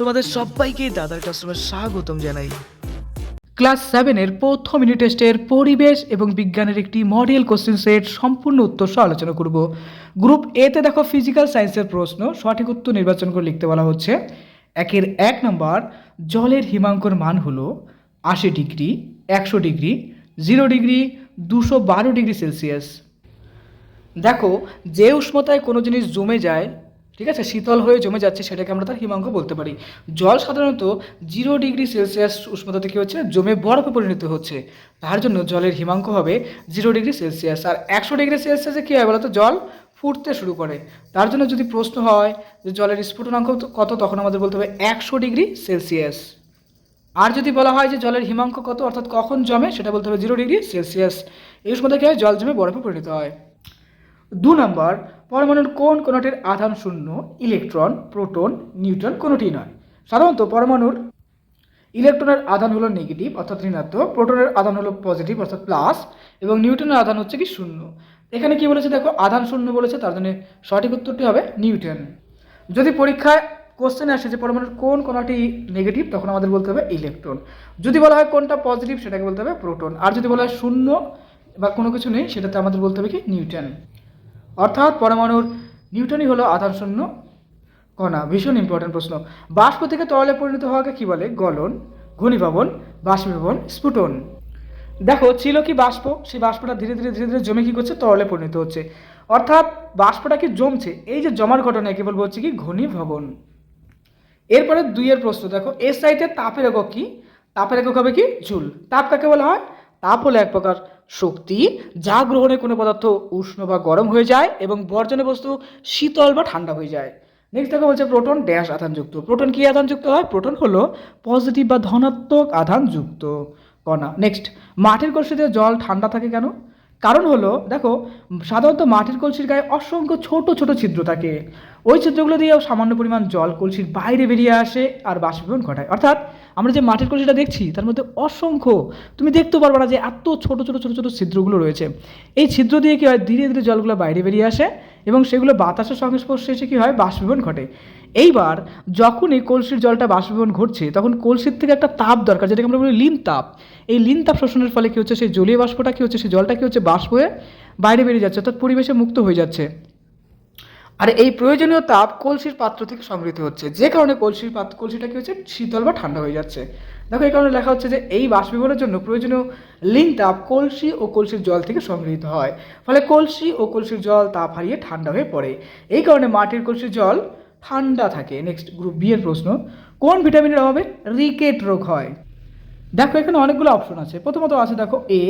তোমাদের সবাইকে দাদার কাস্টমার স্বাগতম জানাই। ক্লাস সেভেনের প্রথম ইউনিট টেস্টের পরিবেশ এবং বিজ্ঞানের একটি মডেল কোশ্চেন সেট সম্পূর্ণ উত্তর সহ আলোচনা করব। গ্রুপ এতে দেখো ফিজিক্যাল সায়েন্সের প্রশ্ন, সঠিক উত্তর নির্বাচন করে লিখতে বলা হচ্ছে। একের এক নম্বর জলের হিমাঙ্কর মান হলো আশি ডিগ্রি, একশো ডিগ্রি, জিরো ডিগ্রি, দুশো বারো ডিগ্রি সেলসিয়াস। দেখো, যে উষ্ণতায় কোনো জিনিস জমে যায় ঠিক আছে? শীতল হয়ে জমে যাচ্ছে সেটাকে আমরা তার হিমাঙ্ক বলতে পারি। জল সাধারণত জিরো ডিগ্রি সেলসিয়াস উষ্ণতা থেকে হচ্ছে জমে বরফে পরিণত হচ্ছে। তার জন্য জলের হিমাঙ্ক হবে জিরো ডিগ্রি সেলসিয়াস। আর একশো ডিগ্রি সেলসিয়াসে কী হয় বলতো? জল ফুটতে শুরু করে। তার জন্য যদি প্রশ্ন হয় যে জলের স্ফুটনাঙ্ক কত, তখন আমাদের বলতে হবে একশো ডিগ্রি সেলসিয়াস। আর যদি বলা হয় যে জলের হিমাঙ্ক কত, অর্থাৎ কখন জমে, সেটা বলতে হবে জিরো ডিগ্রি সেলসিয়াস। এই উষ্ণতা কী হয়? জল জমে বরফে পরিণত হয়। দু নম্বর, পরমাণুর কোন কোনটির আধান শূন্য, ইলেকট্রন, প্রোটন, নিউট্রন কোনোটি নয়? সাধারণত পরমাণুর ইলেকট্রনের আধান হলো নেগেটিভ অর্থাৎ ঋণাত্মক, প্রোটনের আধান হলো পজিটিভ অর্থাৎ প্লাস এবং নিউটনের আধান হচ্ছে কি শূন্য। এখানে কি বলেছে দেখো? আধান শূন্য বলেছে, তার জন্য সঠিক উত্তরটি হবে নিউটন যদি পরীক্ষায় কোশ্চেনে আসে যে পরমাণুর কোন কোনটি নেগেটিভ তখন আমাদের বলতে হবে ইলেকট্রন যদি বলা হয় কোনটা পজিটিভ সেটাকে বলতে হবে প্রোটন আর যদি বলা হয় শূন্য বা কোনো কিছু নেই, সেটাতে আমাদের বলতে হবে কি নিউটন অর্থাৎ পরমাণুর নিউটনই হলো আধান শূন্য কণা। ভীষণ ইম্পর্টেন্ট প্রশ্ন। বাষ্প থেকে তরলে পরিণত হওয়াকে কি বলে? গলন, ঘনীভবন, বাষ্পীভবন, স্ফুটন। দেখো, ছিল কি বাষ্প? সেই বাষ্পটা ধীরে ধীরে ধীরে ধীরে জমে কী করছে? তরলে পরিণত হচ্ছে। অর্থাৎ বাষ্পটা কি জমছে? এই যে জমার ঘটনা একে বলব? হচ্ছে কি ঘনীভবন। এরপরে দুইয়ের প্রশ্ন, দেখো এস সাইতে তাপের একক কি? তাপের একক হবে কি? জুল তাপ কাকে বলা হয়? তাপ হলো এক প্রকার শক্তি যা গ্রহণে কোনো পদার্থ উষ্ণ বা গরম হয়ে যায় এবং বর্জনের বস্তু শীতল বা ঠান্ডা হয়ে যায়। নেক্সট দেখো বলছে প্রোটন ড্যাশ আধানযুক্ত। প্রোটন কি আধানযুক্ত হয়? প্রোটন হলো পজিটিভ বা ধনাত্মক আধানযুক্ত। কণা নেক্সট মাটির কলসিতে জল ঠান্ডা থাকে কেন? কারণ হলো, দেখো, সাধারণত মাটির কলসির গায়ে অসংখ্য ছোট ছোট ছিদ্র থাকে। ওই ছিদ্রগুলো দিয়েও সামান্য পরিমাণ জল কলসির বাইরে বেরিয়ে আসে আর বাষ্পীভবন ঘটায়। অর্থাৎ আমরা যে মাটির কলসিটা দেখছি, তার মধ্যে অসংখ্য, তুমি দেখতেও পারবে না যে এত ছোট ছোট ছোট ছোট ছিদ্রগুলো রয়েছে। এই ছিদ্র দিয়ে কী হয়? ধীরে ধীরে জলগুলো বাইরে বেরিয়ে আসে এবং সেগুলো বাতাসের সংস্পর্শে এসে কী হয়? বাষ্পীভবন ঘটে। এইবার যখনই কলসির জলটা বাষ্পীভবন ঘটছে, তখন কলসির থেকে একটা তাপ দরকার, যেটাকে আমরা বলি লিন তাপ। এই লিন তাপ শোষণের ফলে কী হচ্ছে? সেই জলীয় বাষ্পটা কী হচ্ছে? সেই জলটা কী হচ্ছে? বাষ্প হয়ে বাইরে বেরিয়ে যাচ্ছে, অর্থাৎ পরিবেশে মুক্ত হয়ে যাচ্ছে। আর এই প্রয়োজনীয় তাপ কলসির পাত্র থেকে সংগৃহীত হচ্ছে। যে কারণে কলসির পাত্র কলসিটা কী হচ্ছে? শীতল বা ঠান্ডা হয়ে যাচ্ছে। দেখো, এই কারণে লেখা হচ্ছে যে এই বাষ্পীভবনের জন্য প্রয়োজনীয় লিন তাপ কলসি ও কলসির জল থেকে সংগৃহীত হয়। ফলে কলসি ও কলসির জল তাপ হারিয়ে ঠান্ডা হয়ে পড়ে। এই কারণে মাটির কলসির জল ঠান্ডা থাকে। নেক্সট গ্রুপ বি এর প্রশ্ন, কোন ভিটামিনের অভাবে রিকেট রোগ হয়? দেখো, এখানে অনেকগুলো অপশন আছে। প্রথমত আছে, দেখো এ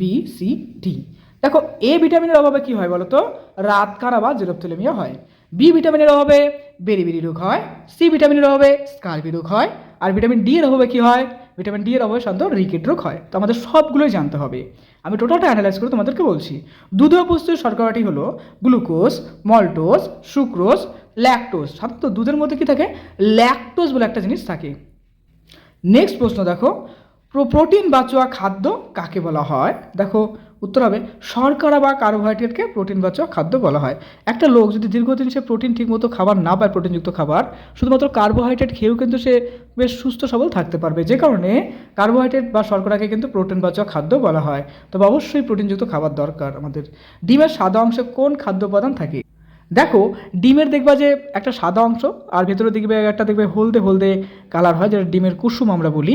বি সি ডি দেখো এ ভিটামিনের অভাবে কি হয় বলো তো রাত কানা বা জেরোপথেলেমিয়া হয়। বি ভিটামিনের অভাবে বেরিবেরি রোগ হয়। সি ভিটামিনের অভাবে স্কার্বি রোগ হয়। আর ভিটামিন ডি এর অভাবে কি হয়? ভিটামিন ডি এর অভাবে সাধারণত রিকেট রোগ হয়। তো আমাদের সবগুলোই জানতে হবে। আমি টোটালটা অ্যানালাইজ করে তোমাদেরকে বলছি। দুধীয় পুষ্টির শর্করাটি হলো গ্লুকোজ মল্টোজ সুক্রোজ ল্যাকটোজ সাধারণত দুধের মধ্যে কি থাকে? ল্যাকটোজ বলে একটা জিনিস থাকে। নেক্সট প্রশ্ন দেখো। প্রো- প্রোটিন বাচোয়া খাদ্য কাকে বলা হয়? দেখো উত্তর হবে, শর্করা বা কার্বোহাইড্রেটকে প্রোটিন বাচোয়া খাদ্য বলা হয়। একটা লোক যদি দীর্ঘদিন সে প্রোটিন ঠিকমতো খাবার না পায়, প্রোটিনযুক্ত খাবার, শুধুমাত্র কার্বোহাইড্রেট খেয়েও কিন্তু সে বেশ সুস্থ সবল থাকতে পারবে। যে কারণে কার্বোহাইড্রেট বা শর্করাকে কিন্তু প্রোটিন বাচোয়া খাদ্য বলা হয়। তবে অবশ্যই প্রোটিনযুক্ত খাবার দরকার আমাদের। ডিমের সাদা অংশে কোন খাদ্য উপাদান থাকে? দেখো, ডিমের দেখবা যে একটা সাদা অংশ, আর ভেতরে দেখবে একটা দেখবে হলদে হলদে কালার হয়, যেটা ডিমের কুসুম আমরা বলি।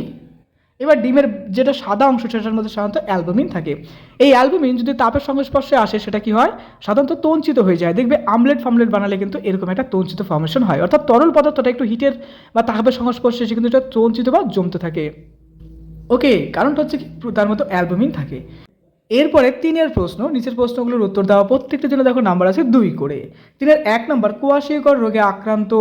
এবার ডিমের যেটা সাদা অংশ, সেটার মধ্যে সাধারণত অ্যালবুমিন থাকে। এই অ্যালবুমিন যদি তাপের সংস্পর্শে আসে, সেটা কি হয়? সাধারণত তঞ্চিত হয়ে যায়। দেখবে আমলেট ফামলেট বানালে কিন্তু এরকম একটা তঞ্চিত ফর্মেশন হয়। অর্থাৎ তরল পদার্থটা একটু হিটের বা তাপের সংস্পর্শে এসে কিন্তু এটা তঞ্চিত বা জমতে থাকে। ওকে, কারণটা হচ্ছে কি? তার মতো অ্যালবুমিন থাকে। এরপরে তিনের প্রশ্ন, নিচের প্রশ্নগুলোর উত্তর দেওয়া প্রত্যেকটার জন্য দেখো নাম্বার আছে দুই করে। তিনের এক নম্বর কুয়াশিকর রোগে আক্রান্ত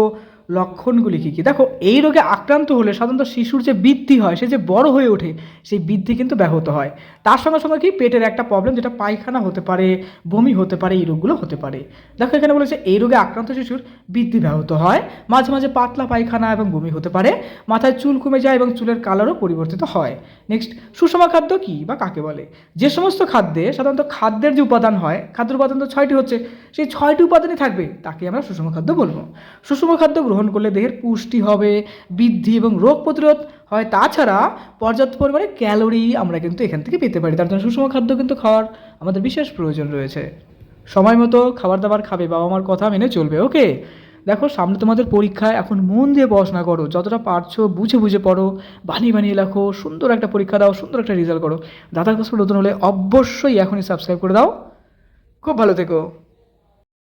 লক্ষণগুলি কী কী? দেখো, এই রোগে আক্রান্ত হলে সাধারণত শিশুর যে বৃদ্ধি হয়, সে যে বড় হয়ে ওঠে, সেই বৃদ্ধি কিন্তু ব্যাহত হয়। তার সঙ্গে সঙ্গে কি? পেটের একটা প্রবলেম যেটা পায়খানা হতে পারে, বমি হতে পারে, এই রোগগুলো হতে পারে। দেখো, এখানে বলেছে এই রোগে আক্রান্ত শিশুর বৃদ্ধি ব্যাহত হয়। মাঝে মাঝে পাতলা পায়খানা এবং বমি হতে পারে, মাথায় চুল কমে যায় এবং চুলের কালারও পরিবর্তিত হয়। নেক্সট সুষমা খাদ্য কী বা কাকে বলে? যে সমস্ত খাদ্যে সাধারণত খাদ্যের যে উপাদান হয়, খাদ্যের উপাদান তো ছয়টি হচ্ছে, সেই ছয়টি উপাদানই থাকবে, তাকে আমরা সুষম খাদ্য বলব। সুষম খাদ্য গ্রহণ করলে দেহের পুষ্টি হবে, বৃদ্ধি এবং রোগ প্রতিরোধ হয়। তাছাড়া পর্যাপ্ত পরিমাণে ক্যালোরি আমরা কিন্তু এখান থেকে পেতে পারি। তার জন্য সুষম খাদ্য কিন্তু খাওয়ার আমাদের বিশেষ প্রয়োজন রয়েছে। সময় মতো খাবার দাবার খাবে, বাবা মার কথা মেনে চলবে, ওকে? দেখো, সামনে তোমাদের পরীক্ষায় এখন মন দিয়ে পড়াশোনা করো। যতটা পারছ বুঝে বুঝে পড়ো, বানিয়ে বানিয়ে লেখো, সুন্দর একটা পরীক্ষা দাও, সুন্দর একটা রেজাল্ট করো। দাদার কাছে নতুন হলে অবশ্যই এখনই সাবস্ক্রাইব করে দাও। খুব ভালো থেকো।